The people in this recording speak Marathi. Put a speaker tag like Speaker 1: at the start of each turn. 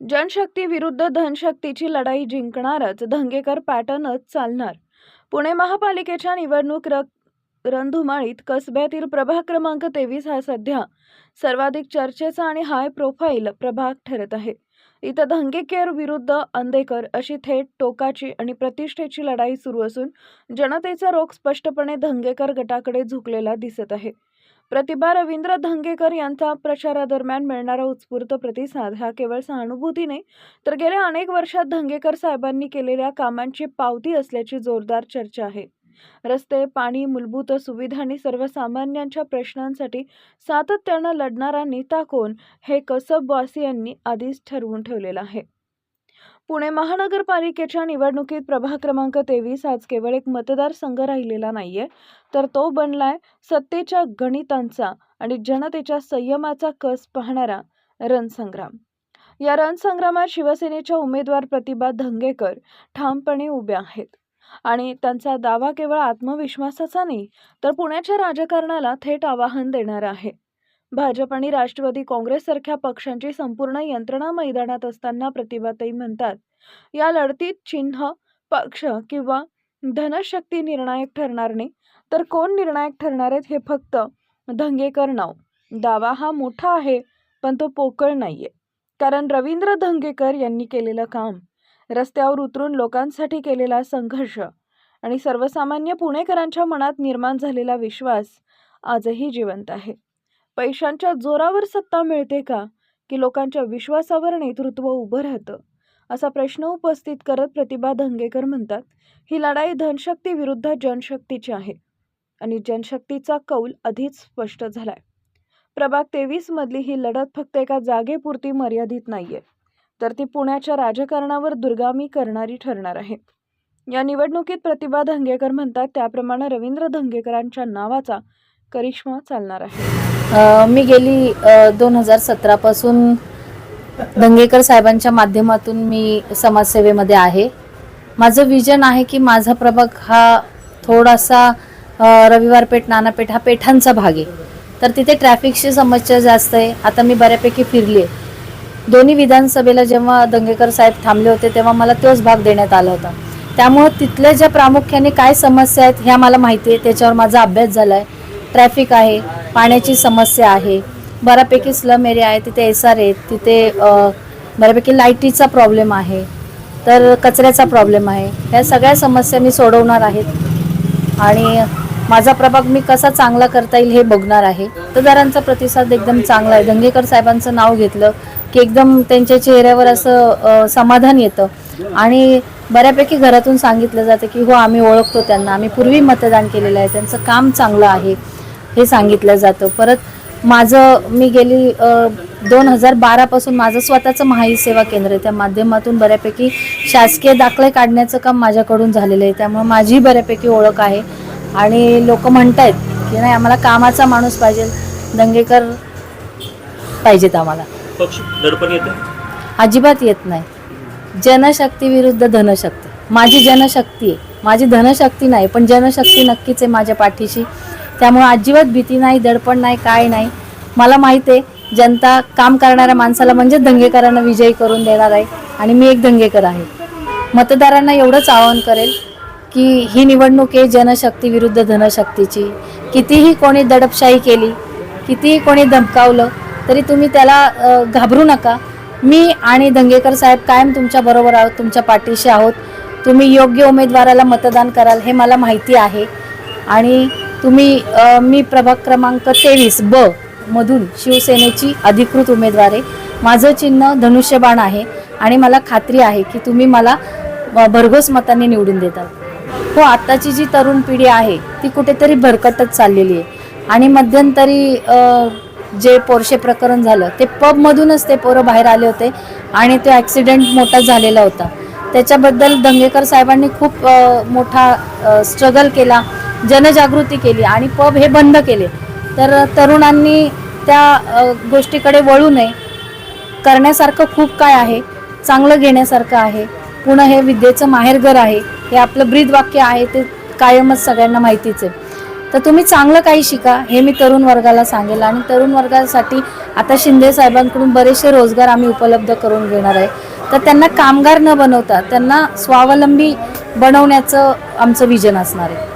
Speaker 1: जनशक्ती विरुद्ध धनशक्तीची लढाई जिंकणारच धंगेकर पॅटर्नच चालणार. पुणे महापालिकेच्या निवडणूक र रणधुमाळीत कसब्यातील प्रभाग क्रमांक तेवीस हा सध्या सर्वाधिक चर्चेचा आणि हाय प्रोफाईल प्रभाग ठरत आहे. इथं धंगेकर विरुद्ध अंधेकर अशी थेट टोकाची आणि प्रतिष्ठेची लढाई सुरू असून जनतेचा रोख स्पष्टपणे धंगेकर गटाकडे झुकलेला दिसत आहे. प्रतिभा रवींद्र धंगेकर यांचा प्रचारादरम्यान मिळणारा उत्स्फूर्त प्रतिसाद हा केवळ सहानुभूती नाही तर गेल्या अनेक वर्षात धंगेकर साहेबांनी केलेल्या कामांची पावती असल्याची जोरदार चर्चा आहे. रस्ते पाणी मूलभूत सुविधा आणि सर्वसामान्यांच्या प्रश्नांसाठी सातत्यानं लढणारा नेता कोण हे कसबवासियांनी आधीच ठरवून ठेवलेलं आहे. पुणे महानगरपालिकेच्या निवडणुकीत प्रभाग क्रमांक तेवीस आज केवळ एक मतदारसंघ राहिलेला नाहीये. तर तो बनलाय सत्तेच्या गणितांचा आणि जनतेच्या संयमाचा कस पाहणारा रणसंग्राम. या रणसंग्रामात शिवसेनेच्या उमेदवार प्रतिभा धंगेकर ठामपणे उभ्या आहेत. आणि त्यांचा दावा केवळ आत्मविश्वासाचा नाही तर पुण्याच्या राजकारणाला थेट आवाहन देणारा आहे. भाजप आणि राष्ट्रवादी काँग्रेससारख्या पक्षांची संपूर्ण यंत्रणा मैदानात असताना प्रतिभाताई म्हणतात या लढतीत चिन्ह पक्ष किंवा धनशक्ती निर्णायक ठरणार नाही तर कोण निर्णायक ठरणार आहेत हे फक्त धंगेकर नाव. दावा हा मोठा आहे पण तो पोकळ नाहीये. कारण रवींद्र धंगेकर यांनी केलेलं काम रस्त्यावर उतरून लोकांसाठी केलेला संघर्ष आणि सर्वसामान्य पुणेकरांच्या मनात निर्माण झालेला विश्वास आजही जिवंत आहे. पैशांच्या जोरावर सत्ता मिळते का? की लोकांच्या विश्वासावर नेतृत्व उभं राहतं? असा प्रश्न उपस्थित करत प्रतिभा धंगेकर म्हणतात ही लढाई धनशक्ती विरुद्ध जनशक्तीची आहे. आणि जनशक्तीचा कौल आधीच स्पष्ट झालाय. प्रभाग तेवीस मधली ही लढत फक्त एका जागेपुरती मर्यादित नाहीये तर ती पुण्याच्या राजकारणावर दुर्गामी करणारी ठरणार आहे. या निवडणुकीत प्रतिभा धंगेकर म्हणतात त्याप्रमाणे रवींद्र धंगेकरांच्या नावाचा करिश्मा चालणार आहे?
Speaker 2: मी गेली दोन हजार सतरापासून दंगेकर साहेबांच्या माध्यमातून मी समाजसेवेमध्ये आहे. माझं विजन आहे की माझा प्रभाग हा थोडासा रविवार पेठ नानापेठ हा पेठांचा भाग आहे. तर तिथे ट्रॅफिकची समस्या जास्त आहे. आता मी बऱ्यापैकी फिरली आहे. दोन्ही विधानसभेला जेव्हा दंगेकर साहेब थांबले होते तेव्हा मला तोच भाग देण्यात आला होता. त्यामुळं तिथल्या ज्या प्रामुख्याने काय समस्या आहेत ह्या मला माहिती आहे. त्याच्यावर माझा अभ्यास झाला आहे ट्रॅफिक आहे पाण्याची समस्या आहे बऱ्यापैकी स्लम एरिया आहे तिथे एस आर आहेत तिथे बऱ्यापैकी लाईटीचा प्रॉब्लेम आहे तर कचऱ्याचा प्रॉब्लेम आहे ह्या सगळ्या समस्या मी सोडवणार आहेत. आणि माझा प्रभाग मी कसा चांगला करता येईल हे बघणार आहे. मतदारांचा प्रतिसाद एकदम चांगला आहे. दंगेकर साहेबांचं नाव घेतलं की एकदम त्यांच्या चेहऱ्यावर असं समाधान येतं. आणि बऱ्यापैकी घरातून सांगितलं जातं की हो आम्ही ओळखतो त्यांना. आम्ही पूर्वी मतदान केलेलं आहे. त्यांचं काम चांगलं आहे. हे सांगितलं जातं. परत माझं मी गेली दोन हजार बारापासून माझं स्वतःचं महाई सेवा केंद्र आहे. त्या माध्यमातून बऱ्यापैकी शासकीय दाखले काढण्याचं काम माझ्याकडून झालेलं आहे. त्यामुळे माझी बऱ्यापैकी ओळख आहे. आणि लोक म्हणत आहेत की नाही आम्हाला कामाचा माणूस पाहिजे. दंगेकर पाहिजेत आम्हाला.
Speaker 3: पक्ष दडपण येतं
Speaker 2: अजिबात येत नाही. जनशक्ती विरुद्ध धनशक्ती. माझी जनशक्ती आहे. माझी धनशक्ती नाही पण जनशक्ती नक्कीच आहे माझ्या पाठीशी. त्यामुळं अजिबात भीती नाही दडपण नाही काय नाही. मला माहिती आहे जनता काम करणाऱ्या माणसाला म्हणजे दंगेकरांना विजयी करून देणार आहे आणि मी एक दंगेकर आहे. मतदारांना एवढंच आवाहन करेल की ही निवडणूक आहे जनशक्ती विरुद्ध धनशक्तीची. कितीही कोणी दडपशाही केली कितीही कोणी धमकावलं तरी तुम्ही त्याला घाबरू नका. मी आणि दंगेकर साहेब कायम तुमच्याबरोबर आहोत तुमच्या पाठीशी आहोत. तुम्ही योग्य उमेदवाराला मतदान कराल हे मला माहिती आहे. आणि तुम्ही मी प्रभाग क्रमांक तेवीस ब मधून शिवसेनेची अधिकृत उमेदवार आहे. माझं चिन्ह धनुष्यबाण आहे आणि मला खात्री आहे की तुम्ही मला भरघोस मतांनी निवडून देतात हो आत्ताची जी तरुण पिढी आहे ती कुठेतरी भरकटत चाललेली आहे. आणि मध्यंतरी जे पोरशे प्रकरण झालं ते पबमधूनच ते पोरं बाहेर आले होते आणि तो ॲक्सिडेंट मोठा झालेला होता. त्याच्याबद्दल दंगेकर साहेबांनी खूप मोठा स्ट्रगल केला. जनजागृती केली आणि पब हे बंद केले. तर तरुणांनी त्या गोष्टीकडे वळू नये. करण्यासारखं खूप काय आहे? चांगलं घेण्यासारखं आहे. पुणं हे विद्येचं माहेरघर आहे. हे आपलं ब्रीद वाक्य आहे ते कायमच सगळ्यांना माहितीच आहे. तर तुम्ही चांगलं काही शिका हे मी तरुण वर्गाला सांगेल. आणि तरुण वर्गासाठी आता शिंदे साहेबांकडून बरेचसे रोजगार आम्ही उपलब्ध करून घेणार आहे. तर त्यांना कामगार न बनवता त्यांना स्वावलंबी बनवण्याचं आमचं विजन असणार आहे.